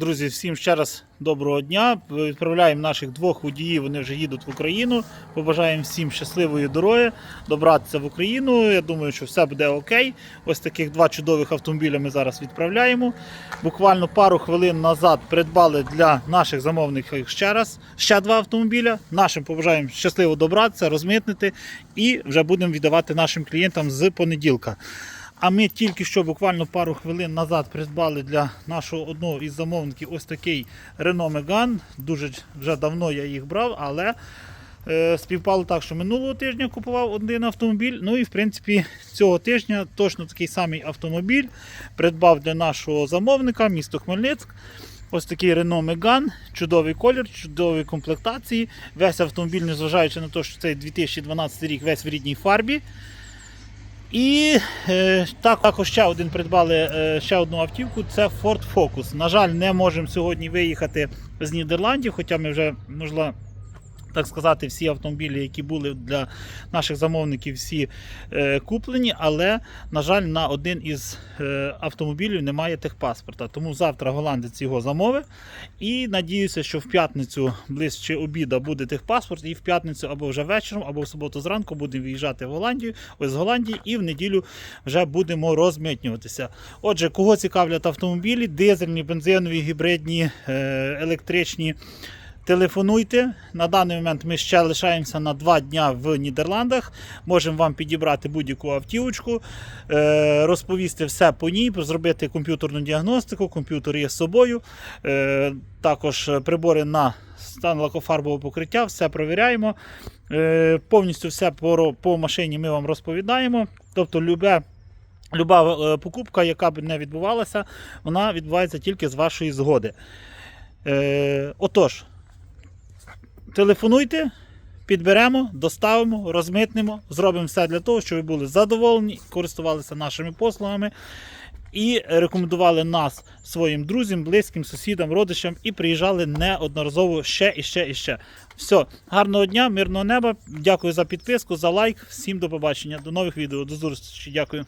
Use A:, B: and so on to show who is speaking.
A: Друзі, всім ще раз доброго дня. Відправляємо наших двох водіїв. Вони вже їдуть в Україну. Побажаємо всім щасливої дороги, добратися в Україну. Я думаю, що все буде окей. Ось таких два чудових автомобіля ми зараз відправляємо. Буквально пару хвилин назад придбали для наших замовників ще раз ще два автомобіля. Нашим побажаємо щасливо добратися, розмитнити і вже будемо віддавати нашим клієнтам з понеділка. А ми тільки що буквально пару хвилин назад придбали для нашого одного із замовників ось такий Renault Megane. Дуже вже давно я їх брав, але е, співпало так, що минулого тижня купував один автомобіль. Ну і в принципі цього тижня точно такий самий автомобіль придбав для нашого замовника, місто Хмельницьк. Ось такий Renault Megane, чудовий колір, чудові комплектації. Весь автомобіль, незважаючи на те, що цей 2012 рік весь в рідній фарбі. І е, також ще один придбали е, ще одну автівку. Це Ford Focus. На жаль, не можемо сьогодні виїхати з Нідерландів, хоча ми вже можливо. Так сказати, всі автомобілі, які були для наших замовників, всі е, куплені, але, на жаль, на один із е, автомобілів немає техпаспорта. Тому завтра голландець його замовив. І надіюся, що в п'ятницю ближче обіда буде техпаспорт, і в п'ятницю або вже вечором, або в суботу зранку будемо виїжджати в Голландію, ось з Голландії, і в неділю вже будемо розмитнюватися. Отже, кого цікавлять автомобілі, дизельні, бензинові, гібридні, е, електричні. Телефонуйте. На даний момент ми ще лишаємося на два дня в Нідерландах. Можемо вам підібрати будь-яку автівочку, е, розповісти все по ній, зробити комп'ютерну діагностику, комп'ютер є з собою. Е, Також прибори на стан лакофарбового покриття, все провіряємо. Е, Повністю все по, машині ми вам розповідаємо. Тобто, любе. Люба покупка, яка б не відбувалася, вона відбувається тільки з вашої згоди. Е, отож, телефонуйте, підберемо, доставимо, розмитнемо, зробимо все для того, щоб ви були задоволені, користувалися нашими послугами і рекомендували нас своїм друзям, близьким, сусідам, родичам і приїжджали неодноразово ще і ще і ще. Все, гарного дня, мирного неба. Дякую за підписку, за лайк. Всім до побачення, до нових відео, до зустрічі. Дякую.